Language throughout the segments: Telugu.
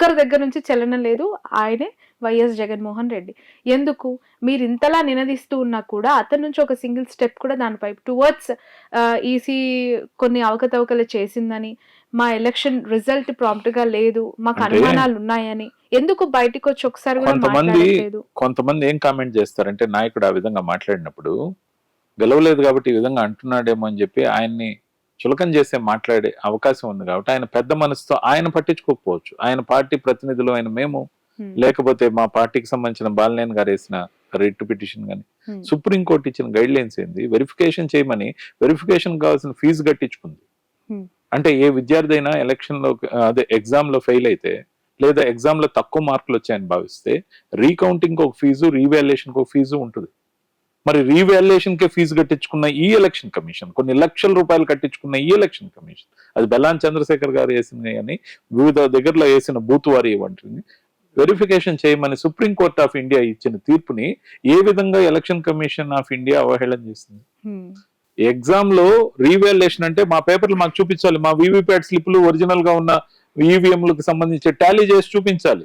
ఒక్కరి దగ్గర నుంచి చలనం లేదు. ఆయనే వైఎస్ జగన్మోహన్ రెడ్డి. ఎందుకు? మీరు ఇంతలా నినదిస్తూ ఉన్నా కూడా అతని నుంచి ఒక సింగిల్ స్టెప్ కూడా దానిపై టువర్డ్స్ ఈసీ కొన్ని అవకతవకలు చేసిందని మా ఎలక్షన్ రిజల్ట్ ప్రాంప్ట్గా లేదు మాకు అనుమానాలు ఉన్నాయని ఎందుకు బయటకు వచ్చి ఒకసారి కొంతమంది కొంతమంది ఏం కామెంట్ చేస్తారంటే నాయకుడు ఆ విధంగా మాట్లాడినప్పుడు గెలవలేదు కాబట్టి ఈ విధంగా అంటున్నాడేమో అని చెప్పి ఆయన్ని చులకం చేసే మాట్లాడే అవకాశం ఉంది కాబట్టి ఆయన పెద్ద మనసుతో ఆయన పట్టించుకోకపోవచ్చు ఆయన పార్టీ ప్రతినిధులు ఆయన మేము. లేకపోతే మా పార్టీకి సంబంధించిన బాలనేని గారు వేసిన రిట్ పిటిషన్ కానీ. సుప్రీంకోర్టు ఇచ్చిన గైడ్ లైన్స్ ఏంది వెరిఫికేషన్ చేయమని వెరిఫికేషన్ కావాల్సిన ఫీజు కట్టించుకుంది. అంటే ఏ విద్యార్థి అయినా ఎలక్షన్లో అదే ఎగ్జామ్లో ఫెయిల్ అయితే లేదా ఎగ్జామ్లో తక్కువ మార్కులు వచ్చాయని భావిస్తే రీకౌంటింగ్ ఒక ఫీజు రీవాల్యుయేషన్ ఒక ఫీజు ఉంటుంది మరి రీవాల్యుయేషన్ కే ఫీజు కట్టించుకున్న ఈ ఎలక్షన్ కమిషన్ కొన్ని లక్షల రూపాయలు కట్టించుకున్న ఈ ఎలక్షన్ కమిషన్ అది బెల్లాన్ చంద్రశేఖర్ గారు వేసిన కానీ వివిధ దగ్గరలో వేసిన బూత్ వారి వంటిని వెరిఫికేషన్ చేయమని సుప్రీం కోర్ట్ ఆఫ్ ఇండియా ఇచ్చిన తీర్పుని ఏ విధంగా ఎలక్షన్ కమిషన్ ఆఫ్ ఇండియా అవహేళన చేసింది. ఎగ్జామ్లో రీవాల్యుయేషన్ అంటే మా పేపర్లు మాకు చూపించాలి మా వీవీప్యాట్ స్లిప్లు ఒరిజినల్గా ఉన్న ఈవీఎంలకు సంబంధించి టాలీ చేసి చూపించాలి.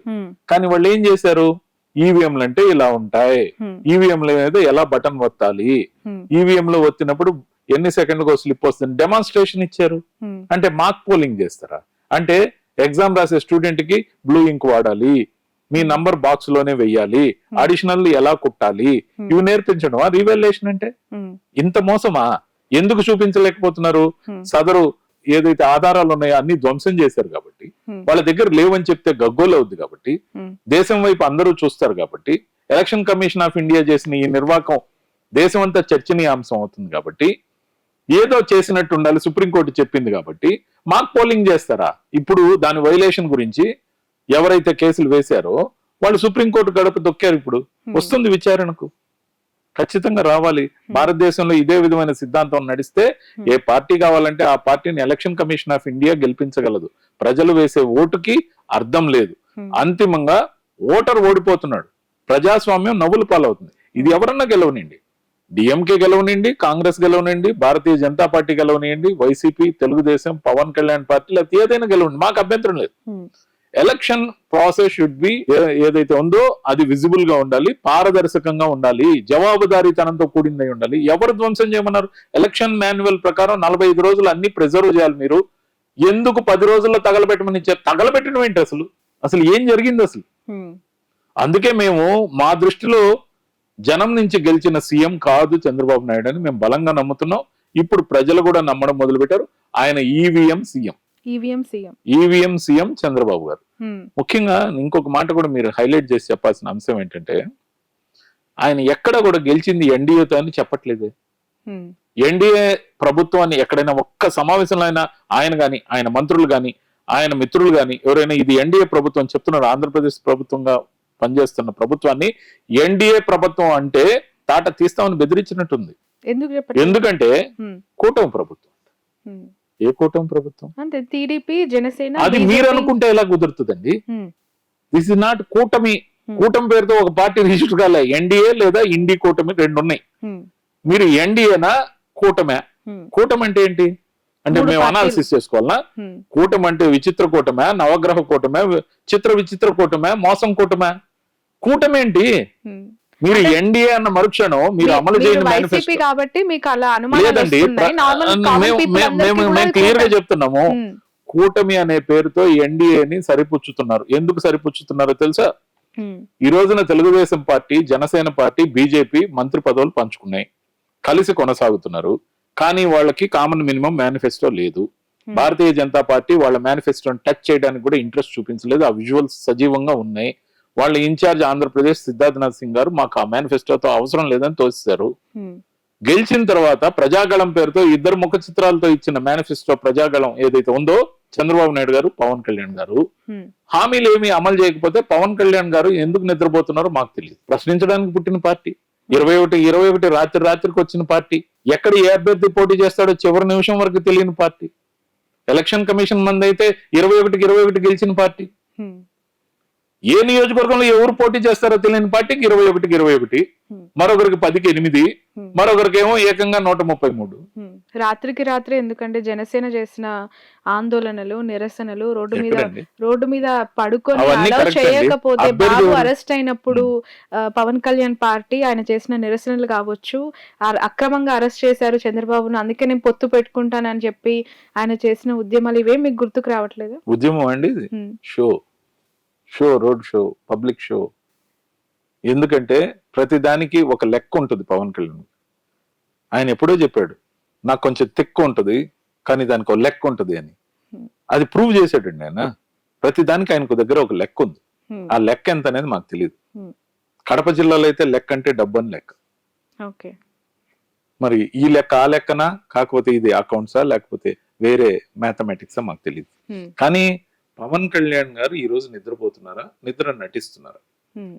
కానీ వాళ్ళు ఏం చేశారు ఈవీఎంలు అంటే ఇలా ఉంటాయి. ఈవీఎంల మీద ఎలా బటన్ ఒత్తాలి Hmm. ఈవీఎం లో ఒత్తినప్పుడు ఎన్ని సెకండ్లకు స్లిప్ వస్తుంది డెమాన్స్ట్రేషన్ ఇచ్చారు. అంటే మార్క్ పోలింగ్ చేస్తారా అంటే ఎగ్జామ్ రాసే స్టూడెంట్కి బ్లూ ఇంక్ వాడాలి మీ నంబర్ బాక్స్లోనే వెయ్యాలి. అడిషనల్ ఎలా కుట్టాలి. ఇవి నేర్పించడం రీవాల్యుయేషన్ అంటే. ఇంత మోసమా ఎందుకు చూపించలేకపోతున్నారు. సదరు ఏదైతే ఆధారాలు ఉన్నాయో అన్ని ధ్వంసం చేశారు కాబట్టి. వాళ్ళ దగ్గర లేవని చెప్తే గగ్గోలు అవుద్ది కాబట్టి. దేశం వైపు అందరూ చూస్తారు కాబట్టి ఎలక్షన్ కమిషన్ ఆఫ్ ఇండియా చేసిన ఈ నిర్వాకం దేశం అంతా చర్చనీయాంశం అవుతుంది కాబట్టి ఏదో చేసినట్టు ఉండాలి సుప్రీంకోర్టు చెప్పింది కాబట్టి మాక్ పోలింగ్ చేస్తారా ఇప్పుడు దాని వైలేషన్ గురించి ఎవరైతే కేసులు వేశారో వాళ్ళు సుప్రీంకోర్టు గడప దొక్కారు ఇప్పుడు. వస్తుంది విచారణకు ఖచ్చితంగా రావాలి. భారతదేశంలో ఇదే విధమైన సిద్ధాంతం నడిస్తే Hmm. ఏ పార్టీ కావాలంటే ఆ పార్టీని ఎలక్షన్ కమిషన్ ఆఫ్ ఇండియా గెలిపించగలదు. ప్రజలు వేసే ఓటుకి అర్థం లేదు. Hmm. అంతిమంగా ఓటర్ ఓడిపోతున్నాడు. ప్రజాస్వామ్యం నవ్వులు పాలవుతుంది. ఇది ఎవరన్నా గెలవనండి డిఎంకే గెలవనండి కాంగ్రెస్ గెలవనండి భారతీయ జనతా పార్టీ గెలవనియండి వైసీపీ తెలుగుదేశం పవన్ కళ్యాణ్ పార్టీ లేకపోతే ఏదైనా గెలవండి. మాకు అభ్యంతరం లేదు. Hmm. Election process should be ఏదైతే ఉందో అది విజిబుల్గా ఉండాలి పారదర్శకంగా ఉండాలి జవాబుదారీతనంతో కూడిందై ఉండాలి. ఎవరు ధ్వంసం చేయమన్నారు? ఎలక్షన్ మాన్యువల్ ప్రకారం నలభై ఐదు రోజులు అన్ని ప్రిజర్వ్ చేయాలి మీరు. ఎందుకు పది రోజుల్లో తగలబెట్టమని ఇచ్చారు తగలబెట్టడం ఏంటి అసలు? అసలు ఏం జరిగింది అసలు. అందుకే మేము మా దృష్టిలో జనం నుంచి గెలిచిన సీఎం కాదు చంద్రబాబు నాయుడు అని మేము బలంగా నమ్ముతున్నాం. ఇప్పుడు ప్రజలు కూడా నమ్మడం మొదలుపెట్టారు. ఆయన EVM CM. EVM CM EVM CM Chandrababu garu. Hmm. ముఖ్యంగా ఇంకొక మాట కూడా మీరు హైలైట్ చేసి చెప్పాల్సిన అంశం ఏంటంటే ఆయన ఎక్కడ కూడా గెలిచింది ఎన్డీఏతో అని చెప్పట్లేదు. Hmm. ఎన్డీఏ ప్రభుత్వాన్ని ఎక్కడైనా ఒక్క సమావేశంలో అయినా ఆయన గాని ఆయన మంత్రులు గాని ఆయన మిత్రులు గాని ఎవరైనా ఇది ఎన్డీఏ ప్రభుత్వం చెప్తున్నారు ఆంధ్రప్రదేశ్ ప్రభుత్వంగా పనిచేస్తున్న ప్రభుత్వాన్ని ఎన్డీఏ ప్రభుత్వం అంటే తాట తీస్తామని బెదిరించినట్టుంది. ఎందుకంటే కూటమి ప్రభుత్వం. ఏ కూటమి ప్రభుత్వం అంటే టీడీపీ జనసేన అది. మీరు అనుకుంటే ఎలా కుదురుతుందండి. దిస్ ఇస్ నాట్ కూటమి. కూటమి పేరుతో ఒక పార్టీ రిజిస్టర్ కాలే ఎన్డీఏ లేదా ఇండి కూటమి రెండు ఉన్నాయి. మీరు ఎన్డీఏనా కూటమే. కూటమి అంటే ఏంటి అంటే మేము. అనాలిసిస్ చేసుకోవాలనా. కూటమి అంటే విచిత్ర కూటమే నవగ్రహ కూటమే చిత్ర విచిత్ర కూటమే మోసం కూటమే కూటమి ఏంటి Hmm. మీరు ఎన్డీఏ అన్న మరుక్షణం మీరు అమలు చేయని కాబట్టి మీకు అలా లేదండి మేము క్లియర్గా కూటమి. చెప్తున్నాము. Hmm. కూటమి అనే పేరుతో ఎన్డీఏని సరిపుచ్చుతున్నారు. ఎందుకు సరిపుచ్చుతున్నారో తెలుసా? Hmm. ఈ రోజున Telugu Desam party Janasena party BJP మంత్రి పదవులు పంచుకున్నాయి. కలిసి కొనసాగుతున్నారు. కానీ వాళ్ళకి కామన్ మినిమం మేనిఫెస్టో లేదు. Hmm. భారతీయ జనతా పార్టీ వాళ్ళ మేనిఫెస్టోని టచ్ చేయడానికి కూడా ఇంట్రెస్ట్ చూపించలేదు. ఆ విజువల్స్ సజీవంగా ఉన్నాయి. వాళ్ళ ఇన్ఛార్జ్ ఆంధ్రప్రదేశ్ సిద్ధార్థనాథ్ సింగ్ గారు మాకు ఆ మేనిఫెస్టోతో అవసరం లేదని తోసేశారు. గెలిచిన తర్వాత ప్రజాగళం పేరుతో ఇద్దరు ముఖ చిత్రాలతో ఇచ్చిన మేనిఫెస్టో ప్రజాగళం ఏదైతే ఉందో చంద్రబాబు నాయుడు గారు పవన్ కళ్యాణ్ గారు. హామీలు ఏమీ అమలు చేయకపోతే పవన్ కళ్యాణ్ గారు ఎందుకు నిద్రపోతున్నారో మాకు తెలియదు. ప్రశ్నించడానికి పుట్టిన పార్టీ. ఇరవై ఒకటి ఇరవై ఒకటి రాత్రి రాత్రికి వచ్చిన పార్టీ. ఎక్కడ ఏ అభ్యర్థి పోటీ చేస్తాడో చివరి నిమిషం వరకు తెలియని పార్టీ. ఎలక్షన్ కమిషన్ మంది అయితే ఇరవై ఒకటికి ఇరవై ఒకటి గెలిచిన పార్టీ. ఏ నియోజకవర్గంలో ఎవరు పోటీ చేస్తారో తెలియని పార్టీకి ఇరవై ఒకటికి ఇరవై ఒకటి. మరొకరికి పదికి ఎనిమిది. మరొకరికి ఏమో ఏకంగా నూట ముప్పై మూడు. రాత్రికి రాత్రి ఎందుకంటే జనసేన చేసిన ఆందోళనలు, నిరసనలు రోడ్డు మీద రోడ్డు మీద పడుకొని. చేయకపోతే బాబు? అరెస్ట్ అయినప్పుడు పవన్ కళ్యాణ్ పార్టీ ఆయన చేసిన నిరసనలు కావచ్చు అక్రమంగా అరెస్ట్ చేశారు చంద్రబాబును అందుకే నేను పొత్తు పెట్టుకుంటానని చెప్పి ఆయన చేసిన ఉద్యమాలు ఇవేం మీకు గుర్తుకు రావట్లేదు ఉద్యమం అండి. Show show road show public show. ఎందుకంటే ప్రతి దానికి ఒక లెక్క ఉంటుంది పవన్ కళ్యాణ్. ఆయన ఎప్పుడో చెప్పాడు నాకు కొంచెం తిక్కు ఉంటుంది కానీ దానికి ఒక లెక్క ఉంటుంది అని. అది ప్రూవ్ చేశాడండి ఆయన. ప్రతి దానికి ఆయనకు దగ్గర ఒక లెక్క ఉంది. ఆ లెక్క ఎంత అనేది మాకు తెలియదు. కడప జిల్లాలో అయితే లెక్క అంటే డబ్బు అని లెక్క. ఓకే. మరి ఈ లెక్క ఆ లెక్కనా? కాకపోతే ఇది అకౌంట్సా? లేకపోతే వేరే మ్యాథమెటిక్సా? మాకు తెలియదు. కానీ పవన్ కళ్యాణ్ గారు ఈ రోజు నిద్రపోతున్నారా? నిద్ర నటిస్తున్నారా.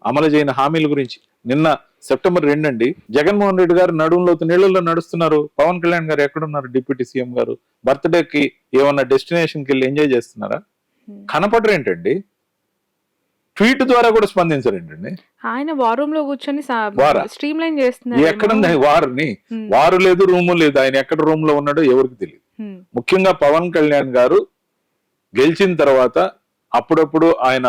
అమలు చేయని హామీల గురించి. నిన్న సెప్టెంబర్ రెండు అండి జగన్మోహన్ రెడ్డి గారు నడుంలో నీళ్ళల్లో నడుస్తున్నారు. పవన్ కళ్యాణ్ గారు ఎక్కడున్నారు? డిప్యూటీ సీఎం గారు. బర్త్డేకి ఏమన్నా డెస్టినేషన్కి వెళ్ళి ఎంజాయ్ చేస్తున్నారా? హ్మ్. కనపడరు ఏంటండి? ట్వీట్ ద్వారా కూడా స్పందించరు ఏంటండి? ఆయన వార్ రూమ్లో కూర్చొని? స్ట్రీమ్ లైన్ చేస్తున్నారు ఎక్కడుంది వారిని. వారు లేదు రూము లేదు. ఆయన ఎక్కడ రూమ్లో ఉన్నాడో ఎవరికి తెలియదు. ముఖ్యంగా పవన్ కళ్యాణ్ గారు గెలిచిన తర్వాత అప్పుడప్పుడు ఆయన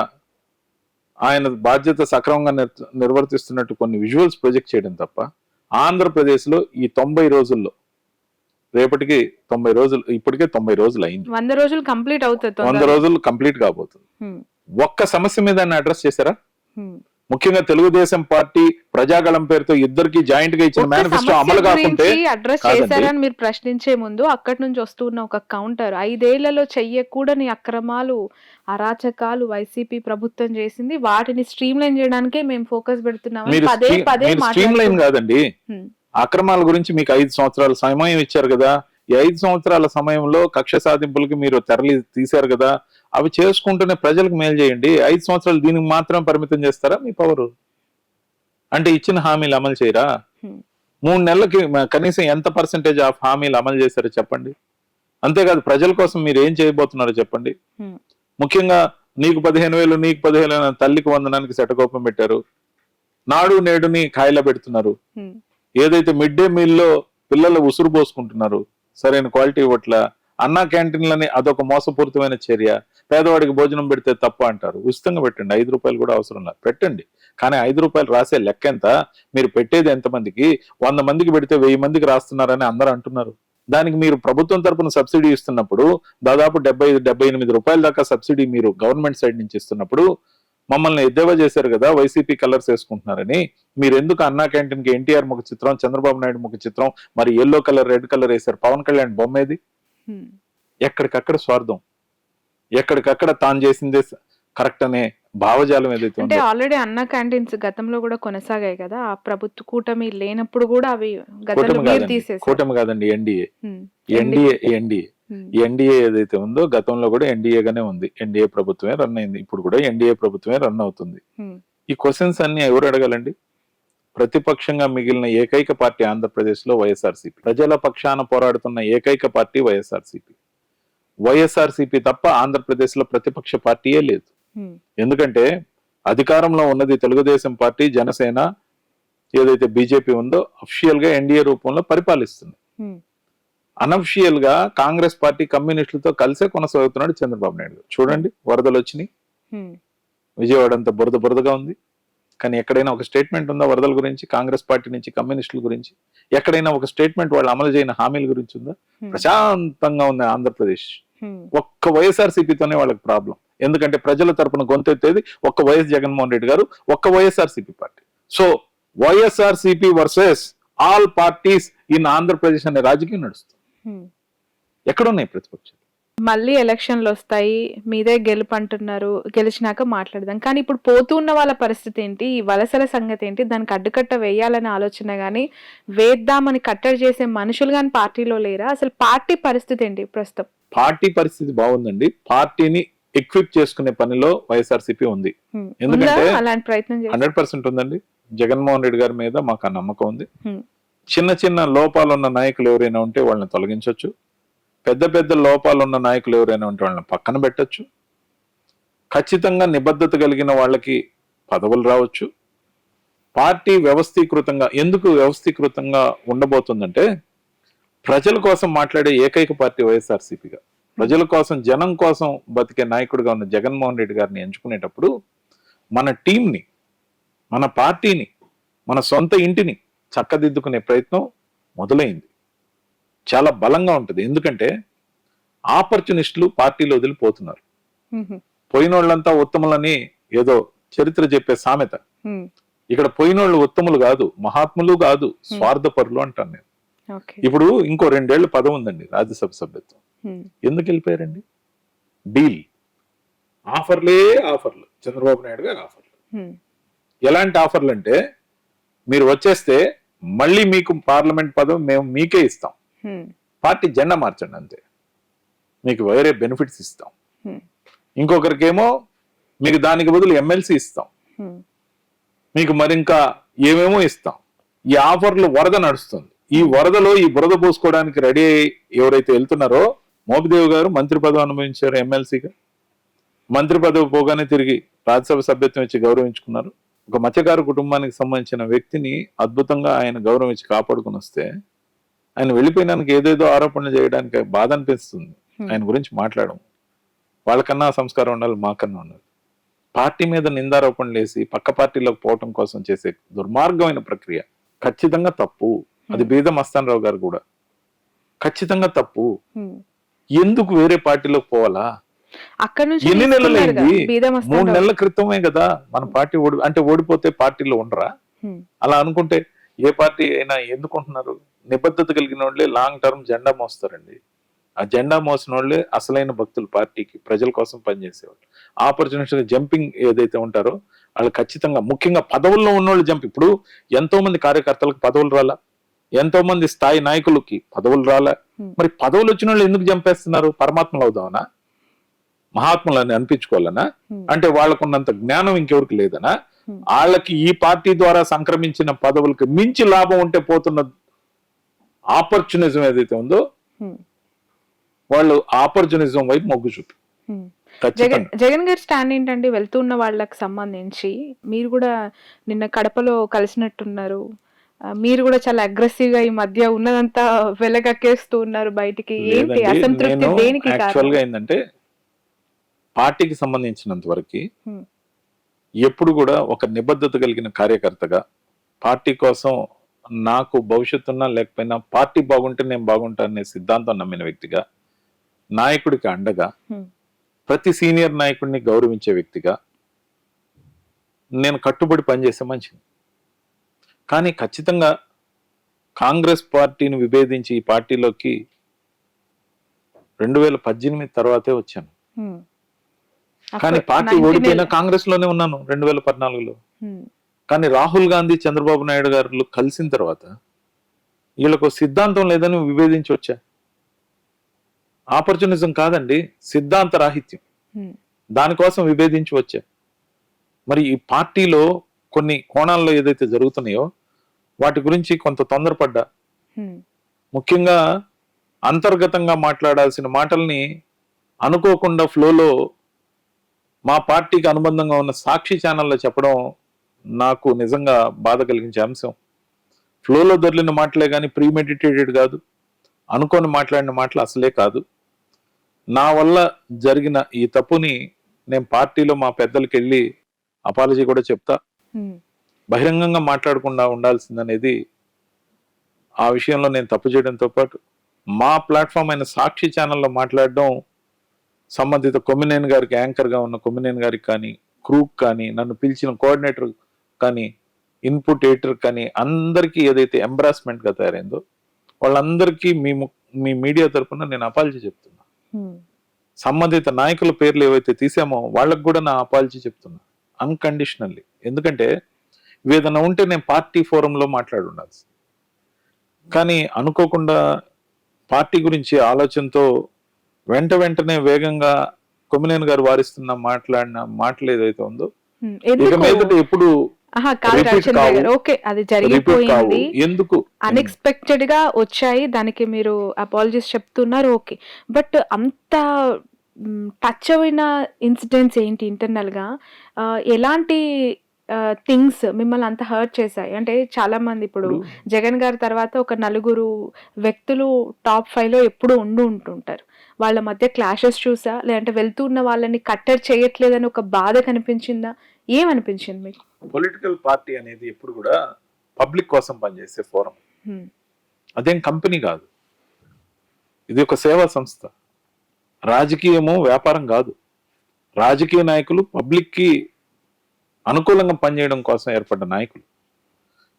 ఆయన బాధ్యత సక్రమంగా నిర్- నిర్వర్తిస్తున్నట్టు కొన్ని విజువల్స్ ప్రొజెక్ట్ చేయడం తప్ప ఆంధ్రప్రదేశ్లో ఈ తొంభై రోజుల్లో రేపటికి తొంభై రోజులు ఇప్పటికే తొంభై రోజులు అయింది వంద రోజులు కంప్లీట్ అవుతుంది వంద. రోజులు కంప్లీట్ కాబోతుంది. ఒక్క సమస్య మీద అడ్రస్ చేశారా. ముఖ్యంగా తెలుగుదేశం పార్టీ ప్రజాగళం పేరుతో ఇద్దరికి జాయింట్గా ఇచ్చిన మేనిఫెస్టో అమలు కాకుంటే అడ్రస్. చేశారని మీరు ప్రశ్నించే ముందు అక్కడి నుంచి వస్తున్న ఒక కౌంటర్ ఐదేళ్ళలో చెయ్యకూడని అక్రమాలు అరాచకాలు వైసీపీ ప్రభుత్వం చేసింది వాటిని స్ట్రీమ్ లైన్ చేయడానికే మేము ఫోకస్ పెడుతున్నామని మీరు పదే పదే స్ట్రీమ్ లైన్. కాదండి. అక్రమాల గురించి మీకు ఐదు సంవత్సరాల సమయం ఇచ్చారు కదా ఈ ఐదు సంవత్సరాల సమయంలో కక్ష సాధింపులకి మీరు తెరలి తీశారు కదా అవి చేసుకుంటూనే ప్రజలకు మేలు చేయండి. ఐదు సంవత్సరాలు దీనికి మాత్రం పరిమితం చేస్తారా? మీ పవరు. అంటే ఇచ్చిన హామీలు అమలు చేయరా. మూడు నెలలకి కనీసం ఎంత పర్సెంటేజ్ ఆఫ్ హామీలు అమలు చేశారో చెప్పండి. అంతేకాదు ప్రజల కోసం మీరు ఏం చేయబోతున్నారో చెప్పండి. ముఖ్యంగా నీకు పదిహేను వేలు నీకు పదిహేను వేలు తల్లికి వందనానికి శటకోపం పెట్టారు. నాడు నేడుని కాయల పెడుతున్నారు. ఏదైతే మిడ్ డే మీల్లో పిల్లలు ఉసురు పోసుకుంటున్నారు సరైన క్వాలిటీ ఇవ్వట్ల? అన్నా క్యాంటీన్లని అదొక మోసపూరితమైన చర్య. పేదవాడికి భోజనం పెడితే తప్ప అంటారు. ఉచితంగా పెట్టండి. ఐదు రూపాయలు కూడా అవసరం లేదు. పెట్టండి. కానీ ఐదు రూపాయలు రాసే లెక్క ఎంత? మీరు పెట్టేది ఎంతమందికి వంద మందికి పెడితే వెయ్యి మందికి రాస్తున్నారని అందరూ అంటున్నారు. దానికి మీరు ప్రభుత్వం తరపున సబ్సిడీ ఇస్తున్నప్పుడు దాదాపు డెబ్బై డెబ్బై ఎనిమిది రూపాయల దాకా సబ్సిడీ మీరు గవర్నమెంట్ సైడ్ నుంచి ఇస్తున్నప్పుడు మమ్మల్ని ఎద్దేవా చేశారు కదా వైసీపీ కలర్స్ వేసుకుంటున్నారని. మీరు ఎందుకు అన్నా క్యాంటీన్కి ఎన్టీఆర్ ముఖ చిత్రం చంద్రబాబు నాయుడు ముఖ చిత్రం మరి ఎల్లో కలర్ రెడ్ కలర్ వేశారు. పవన్ కళ్యాణ్ బొమ్మ ఏది హ్మ్. ఎక్కడికక్కడ స్వార్థం. ఎక్కడికక్కడ తాను చేసిందే కరెక్ట్ అనే భావజాలం ఏదైతే అంటే ఆల్రెడీ అన్న క్యాంటీన్స్ గతంలో కూడా కొనసాగాయి కదా. ఆ ప్రభుత్వ కూటమి లేనప్పుడు కూడా అవి కూటమి కాదండి. కూటమి కాదండి ఎన్డీఏ. NDA NDA. ఎన్డీఏ ఏదైతే ఉందో గతంలో కూడా ఎన్డీఏ గానే ఉంది. ఎన్డీఏ ప్రభుత్వమే రన్ అయింది. ఇప్పుడు కూడా ఎన్డీఏ ప్రభుత్వమే రన్ అవుతుంది. ఈ క్వశ్చన్స్ అన్ని ఎవరు అడగాలండి? ప్రతిపక్షంగా మిగిలిన ఏకైక పార్టీ ఆంధ్రప్రదేశ్లో వైఎస్ఆర్సీపీ. ప్రజల పక్షాన పోరాడుతున్న ఏకైక పార్టీ వైఎస్ఆర్సీపీ. వైఎస్ఆర్సీపీ తప్ప ఆంధ్రప్రదేశ్లో ప్రతిపక్ష పార్టీయే లేదు. ఎందుకంటే అధికారంలో ఉన్నది తెలుగుదేశం పార్టీ జనసేన ఏదైతే బీజేపీ ఉందో అఫిషియల్గా ఎన్డీఏ రూపంలో పరిపాలిస్తుంది. అనఫిషియల్గా కాంగ్రెస్ పార్టీ కమ్యూనిస్టులతో కలిసే కొనసాగుతున్నాడు చంద్రబాబు నాయుడు. చూడండి వరదలు వచ్చినాయి. విజయవాడ అంతా బురద బురదగా ఉంది కానీ ఎక్కడైనా ఒక స్టేట్మెంట్ ఉందా వరదల గురించి కాంగ్రెస్ పార్టీ నుంచి కమ్యూనిస్టుల గురించి ఎక్కడైనా ఒక స్టేట్మెంట్ వాళ్ళు అమలు చేయని హామీల గురించి ఉందా. ప్రశాంతంగా ఉంది ఆంధ్రప్రదేశ్. ఒక్క వైఎస్ఆర్సీపీతోనే వాళ్ళకి ప్రాబ్లం ఎందుకంటే ప్రజల తరపున గొంతెత్తేది ఒక్క వైఎస్ జగన్మోహన్ రెడ్డి గారు ఒక్క YSRCP party so YSRCP versus all parties in Andhra Pradesh అనే రాజకీయం నడుస్తుంది. ఎక్కడున్నాయి ప్రతిపక్షాలు? మళ్ళీ ఎలక్షన్లు వస్తాయి మీదే గెలుపు అంటున్నారు గెలిచినాక మాట్లాడదాం. కానీ ఇప్పుడు పోతూ ఉన్న వాళ్ళ పరిస్థితి ఏంటి? ఈ వలసల సంగతి ఏంటి? దానికి అడ్డుకట్ట వేయాలనే ఆలోచన కానీ వేద్దామని కట్టడి చేసే మనుషులు కానీ పార్టీలో లేరా? అసలు పార్టీ పరిస్థితి ఏంటి ప్రస్తుతం? పార్టీ పరిస్థితి బాగుందండి. పార్టీని ఎక్విప్ చేసుకునే పనిలో వైఎస్ఆర్సీపీ ఉంది. ఎందుకంటే ఉందా? అలాంటి ప్రయత్నం హండ్రెడ్ పర్సెంట్ ఉందండి. జగన్మోహన్ రెడ్డి గారి మీద మాకు ఆ నమ్మకం ఉంది. చిన్న చిన్న లోపాలు ఉన్న నాయకులు ఎవరైనా ఉంటే వాళ్ళని తొలగించవచ్చు పెద్ద పెద్ద లోపాలు ఉన్న నాయకులు ఎవరైనా ఉంటే వాళ్ళని పక్కన పెట్టచ్చు. ఖచ్చితంగా నిబద్ధత కలిగిన వాళ్ళకి పదవులు రావచ్చు. పార్టీ వ్యవస్థీకృతంగా ఎందుకు వ్యవస్థీకృతంగా ఉండబోతుందంటే ప్రజల కోసం మాట్లాడే ఏకైక పార్టీ వైఎస్ఆర్సీపీగా ప్రజల కోసం జనం కోసం బతికే నాయకుడిగా ఉన్న జగన్మోహన్ రెడ్డి గారిని ఎంచుకునేటప్పుడు మన టీంని మన పార్టీని మన సొంత ఇంటిని చక్కదిద్దుకునే ప్రయత్నం మొదలైంది. చాలా బలంగా ఉంటుంది. ఎందుకంటే ఆపర్చునిస్టులు పార్టీలో వదిలిపోతున్నారు. పోయిన వాళ్ళంతా ఉత్తములని ఏదో చరిత్ర చెప్పే సామెత. ఇక్కడ పోయిన వాళ్ళు ఉత్తములు కాదు మహాత్ములు కాదు స్వార్థపరులు అంటాను నేను. ఇప్పుడు ఇంకో రెండేళ్ళు పదం ఉందండి రాజ్యసభ సభ్యత్వం. ఎందుకు వెళ్ళిపోయారండి? డీల్. ఆఫర్లే ఆఫర్లు. చంద్రబాబు నాయుడు గారు ఆఫర్లు. ఎలాంటి ఆఫర్లు అంటే మీరు వచ్చేస్తే మళ్ళీ మీకు పార్లమెంట్ పదవి మేము మీకే ఇస్తాం. పార్టీ జెండా మార్చండి అంతే. మీకు వేరే బెనిఫిట్స్ ఇస్తాం. ఇంకొకరికేమో మీకు దానికి బదులు ఎమ్మెల్సీ ఇస్తాం. మీకు మరి ఇంకా ఏమేమో ఇస్తాం. ఈ ఆఫర్లు వరద నడుస్తుంది. ఈ వరదలో ఈ బురద పోసుకోవడానికి రెడీ అయ్యి ఎవరైతే వెళ్తున్నారో మోపిదేవి గారు మంత్రి పదవి అనుభవించారు ఎమ్మెల్సీగా. మంత్రి పదవి పోగానే తిరిగి రాజ్యసభ సభ్యత్వం ఇచ్చి గౌరవించుకున్నారు. ఒక మత్స్యకారు కుటుంబానికి సంబంధించిన వ్యక్తిని అద్భుతంగా ఆయన గౌరవం ఇచ్చి కాపాడుకుని వస్తే ఆయన వెళ్ళిపోయినానికి ఏదేదో ఆరోపణలు చేయడానికి బాధ అనిపిస్తుంది. ఆయన గురించి మాట్లాడడం వాళ్ళకన్నా సంస్కారం ఉండాలి మాకన్నా ఉండాలి. పార్టీ మీద నిందారోపణలు వేసి పక్క పార్టీలోకి పోవటం కోసం చేసే దుర్మార్గమైన ప్రక్రియ ఖచ్చితంగా తప్పు. అది బీద మస్తాన్ రావు గారు కూడా. ఖచ్చితంగా తప్పు. ఎందుకు వేరే పార్టీలోకి పోవాలా? అక్కడ నుంచి ఎన్ని నెలలు మూడు. నెలల క్రితమే కదా మన పార్టీ ఓడి అంటే ఓడిపోతే పార్టీలో ఉండరా. అలా అనుకుంటే ఏ పార్టీ అయినా ఎందుకుంటున్నారు నిబద్ధత కలిగిన వాళ్ళే లాంగ్ టర్మ్ జెండా మోస్తారండి. ఆ జెండా మోసిన వాళ్ళే అసలైన భక్తులు పార్టీకి ప్రజల కోసం పనిచేసేవాళ్ళు. ఆపర్చునిటీ జంపింగ్ ఏదైతే ఉంటారో వాళ్ళు ఖచ్చితంగా ముఖ్యంగా పదవుల్లో ఉన్నోళ్ళు జంప్. ఇప్పుడు ఎంతో మంది కార్యకర్తలకు పదవులు రాలా? ఎంతో మంది స్థాయి నాయకులకి పదవులు రాలా. మరి పదవులు వచ్చిన వాళ్ళు ఎందుకు చంపేస్తున్నారు పరమాత్మలు అవుదామనా? మహాత్ములని అనిపించుకోవాలనా. అంటే వాళ్ళకున్నంత జ్ఞానం ఇంకెవరికి లేదనా. వాళ్ళకి ఈ పార్టీ ద్వారా సంక్రమించిన పదవులకి మించి లాభం ఉంటే పోతున్న ఆపర్చునిజం ఏదైతే ఉందో. వాళ్ళు ఆపర్చునిజం వైపు మొగ్గు చూపి. జగన్ జగన్ గారి స్టాండ్ ఏంటంటే వెళ్తున్న వాళ్ళకి సంబంధించి మీరు కూడా నిన్న కడపలో కలిసినట్టున్నారు మీరు కూడా చాలా అగ్రెసివ్గా ఈ మధ్య ఉన్నదంతా వెలగక్కేస్తూ ఉన్నారు బయటికి ఏంటి అసంతృప్తి దేనికి యాక్చువల్గా ఏంటంటే పార్టీకి సంబంధించినంత వరకు. ఎప్పుడు కూడా ఒక నిబద్ధత కలిగిన కార్యకర్తగా పార్టీ కోసం నాకు భవిష్యత్తు ఉన్నా లేకపోయినా పార్టీ బాగుంటే నేను బాగుంటా అనే సిద్ధాంతం నమ్మిన వ్యక్తిగా నాయకుడికి అండగా. ప్రతి సీనియర్ నాయకుడిని గౌరవించే వ్యక్తిగా నేను కట్టుబడి పనిచేసే మనిషిని కానీ ఖచ్చితంగా కాంగ్రెస్ పార్టీని విభేదించి ఈ పార్టీలోకి రెండు వేల పద్దెనిమిది తర్వాతే వచ్చాను. కానీ పార్టీ 19 ఓడిపోయిన కాంగ్రెస్లోనే ఉన్నాను రెండు వేల పద్నాలుగులో. కానీ రాహుల్ గాంధీ చంద్రబాబు నాయుడు గారు కలిసిన తర్వాత వీళ్ళకు సిద్ధాంతం లేదని విభేదించి వచ్చా ఆపర్చునిజం కాదండి సిద్ధాంత రాహిత్యం. దానికోసం విభేదించి వచ్చా మరి ఈ పార్టీలో కొన్ని కోణాల్లో ఏదైతే జరుగుతున్నాయో వాటి గురించి కొంత తొందరపడ్డా. ముఖ్యంగా అంతర్గతంగా మాట్లాడాల్సిన మాటల్ని అనుకోకుండా ఫ్లోలో మా పార్టీకి అనుబంధంగా ఉన్న సాక్షి ఛానల్లో చెప్పడం నాకు నిజంగా బాధ కలిగించే అంశం. ఫ్లోలో దొరికిన మాటలే కానీ ప్రీమెడిటేటెడ్ కాదు. అనుకొని మాట్లాడిన మాటలు అసలే కాదు. నా వల్ల జరిగిన ఈ తప్పుని నేను పార్టీలో మా పెద్దలకి వెళ్ళి అపాలజీ కూడా చెప్తా. బహిరంగంగా మాట్లాడకుండా ఉండాల్సిందనేది ఆ విషయంలో నేను తప్పు చేయడంతో పాటు మా ప్లాట్ఫామ్ అయిన సాక్షి ఛానల్లో మాట్లాడడం సంబంధిత కొమ్మినేని గారికి యాంకర్గా ఉన్న కొమ్మినేని గారికి కానీ క్రూక్ కానీ నన్ను పిలిచిన కోఆర్డినేటర్ కానీ ఇన్పుట్ ఎడిటర్ కానీ అందరికీ ఏదైతే ఎంబ్రాస్మెంట్గా తయారైందో వాళ్ళందరికీ మీ ము- మీడియా తరపున నేను అపాలజీ చెప్తున్నా. సంబంధిత నాయకుల పేర్లు ఏవైతే తీసామో వాళ్ళకు కూడా నా అపాలజీ చెప్తున్నా. అన్కండిషనల్లీ ఎందుకంటే ఏదైనా ఉంటే నేను పార్టీ ఫోరంలో మాట్లాడి ఉండాల్సి కానీ అనుకోకుండా పార్టీ గురించి ఆలోచనతో వెంట వెంటనే వేగంగా కొమ్మినేని గారు వారిస్తున్న మాట్లాడిన మాటలు ఏదైతే ఉందో ఎప్పుడు ఓకే అది జరిగిపోయింది. ఎందుకు? అన్ఎక్స్పెక్టెడ్గా వచ్చాయి. దానికి మీరు అపాలజీస్ చెప్తున్నారు. ఓకే. బట్ అంత టచ్ అయిన ఇన్సిడెంట్స్ ఏంటి ఇంటర్నల్‌గా? ఆహ్, ఎలాంటి థింగ్స్ మిమ్మల్ని అంత హర్ట్ చేశాయి? అంటే చాలామంది ఇప్పుడు ఇప్పుడు జగన్ గారి తర్వాత ఒక నలుగురు వ్యక్తులు టాప్ 5లో ఎప్పుడూ ఉండి ఉంటుంటారు. వాళ్ళ మధ్య క్లాషెస్ చూసా? లేదంటే వెళ్తూ ఉన్న వాళ్ళని కట్టడి చేయట్లేదని ఒక బాధ కనిపించిందా? ఏమనిపించింది మీకు? పొలిటికల్ పార్టీ అనేది ఎప్పుడు కూడా పబ్లిక్ కోసం పనిచేసే ఫోరం. అదేం కంపెనీ కాదు. ఇది ఒక సేవా సంస్థ. రాజకీయము వ్యాపారం కాదు. రాజకీయ నాయకులు పబ్లిక్‌కి అనుకూలంగా పనిచేయడం కోసం ఏర్పడ్డ నాయకులు.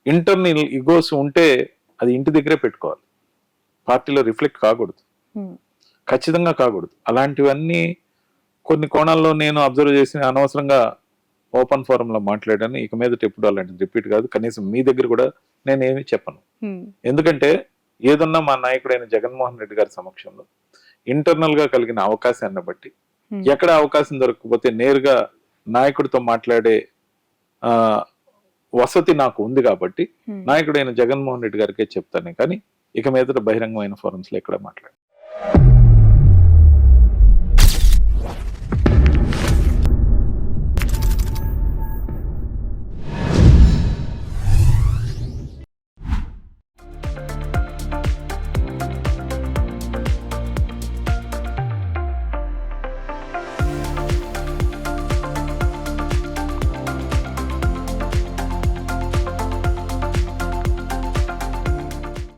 ఇంటర్నల్ ఇగోస్ ఉంటే అది ఇంటి దగ్గరే పెట్టుకోవాలి. పార్టీలో రిఫ్లెక్ట్ కాకూడదు. ఖచ్చితంగా కాకూడదు. అలాంటివన్నీ కొన్ని కోణాల్లో నేను అబ్జర్వ్ చేసి అనవసరంగా ఓపెన్ ఫోరంలో మాట్లాడాను. ఇక మీదట ఎప్పుడు అలాంటిది రిపీట్ కాదు. కనీసం మీ దగ్గర కూడా నేనేమి చెప్పను. హ్మ్. ఎందుకంటే ఏదున్నా మా నాయకుడైన జగన్మోహన్ రెడ్డి గారి సమక్షంలో ఇంటర్నల్గా కలిగిన అవకాశాన్ని బట్టి. ఎక్కడ అవకాశం దొరకకపోతే నేరుగా నాయకుడితో మాట్లాడే వసతి నాకు ఉంది కాబట్టి. నాయకుడైన జగన్మోహన్ రెడ్డి గారికే చెప్తాను కానీ ఇక మీదట బహిరంగమైన ఫోరమ్స్లో ఎక్కడ మాట్లాడు